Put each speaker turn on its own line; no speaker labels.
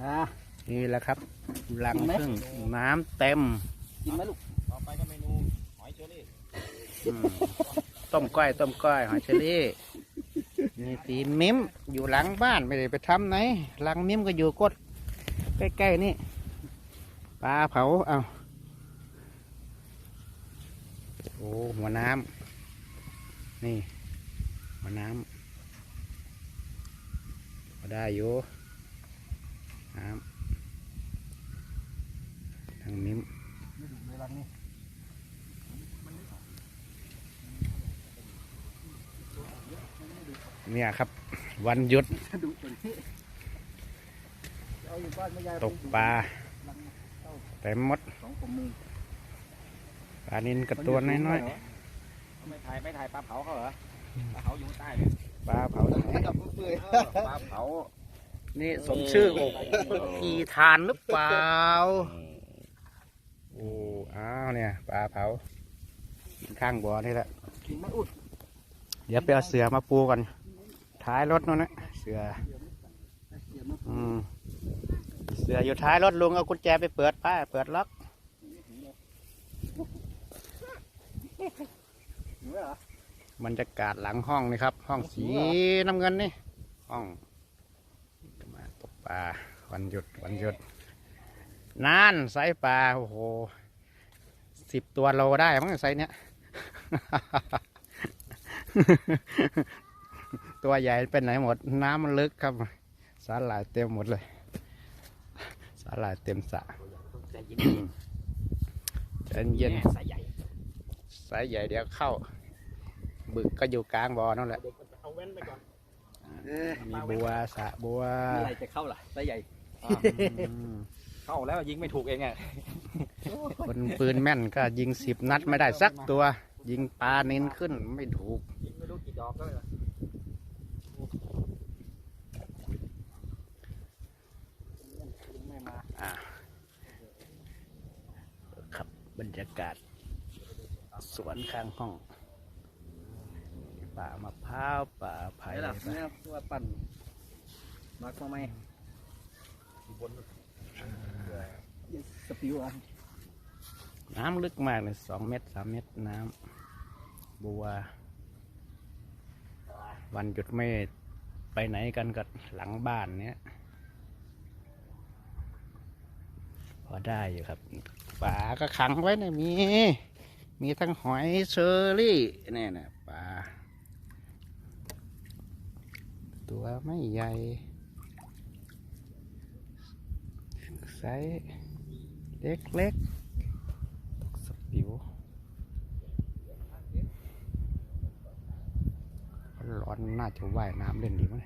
อ่า
นี่แหละครับรัง
กินไหม
พึ่งน้ำเต็ม
กินไหมลูก
ต่อไปก็เมนูหอยเชอรี่
อืมต้มก้อยต้มก้อยหอยเชอรี่นี่ตีนมิ้มอยู่หลังบ้านไม่ได้ไปทำไหนหลังมิ้มก็อยู่กดใกล้ๆนี่ปลาเผาเอาโอ้หัวน้ำนี่หัวน้ำพอได้อยู่ น้ำทางมิ้ม
ไม่ดูเลยรังนี่
เนี่ยครับ วันหยุด
ดูตัวนี้เอาอยู่บ้านไม่ยาย
ตกปลา
รังเข้า
เต็มหมด
สองกว่ามือ
ปลานินกับตัวน้อย
ไม่ถ่ายไม่ถ่ายปลาเผาเขาเหรอปลาเผาอยู่ข้างใต้เนี่ย
ๆปลาเผาตรงไหน
กับเปื่อย
ปลาเผา
นี่สมชื่อโอ้กีทานหรือเปล่าโอ้อ้าวเนี่ยปลาเผาข้างบ่อนี่แหละ
กินไหมอุด
เดี๋ยวไปเอาเสือมาปูก่อนท้ายรถนู่นนะเสือ
เดี๋ยวมา
อืมเสืออยู่ท้ายรถลุงเอากุญแจไปเปิดป้ายเปิดล็อก
บ
รรยากาศหลังห้องนี่ครับ ห้องสีน้ำเงินนี่ ห้อง ปลาวันหยุดวันหยุดนานไซส์ปลาโอ้โหสิบตัวโลได้มั้งไซส์เนี้ย ตัวใหญ่เป็นไหนหมด น้ำมันลึกครับ สาหร่ายเต็มหมดเลย สาหร่ายเต็มสระ
ใจเย็น
ใจเย็น
สายใหญ่
สายใหญ่เดี๋ยวเข้า บึกก็อยู่กลางบ่อนั่นแหละ
เด็กเอาเว้นไปก่อน
เออ
มีบัวสระบัว
เมื่อไรจะเข้าล่ะสายใหญ่
อืม
เข้าแล้วยิงไม่ถูกเองไง
คนปืนแม่นก็ยิงสิบนัดไม่ได้สักตัว ยิงปลาเน้นขึ้นไม่ถูก
ยิงไม่รู้กี่ดอกก็เลย
ไม่มา
อ่าครับบรรยากาศสวนข้างห้อง ป่ามะพร้าวป่าไผ่
ไหนล่ะเนี่ยตัวปั่นมาร์กมาไหม
บน
สปิวอะ
น้ำลึกมากเลยสองเมตรสามเมตรน้ำบัว วันหยุดไม่ไปไหนกันก็หลังบ้านเนี้ยพอได้อยู่ครับปลาก็ขังไว้เนี่ยมี มีทั้งหอยเชอรี่เนี่ยนะปลา ตัวไม่ใหญ่ไซส์เล็กๆตกสปิวร้อนน่าจะว่ายน้ำเล่นดีมั้ย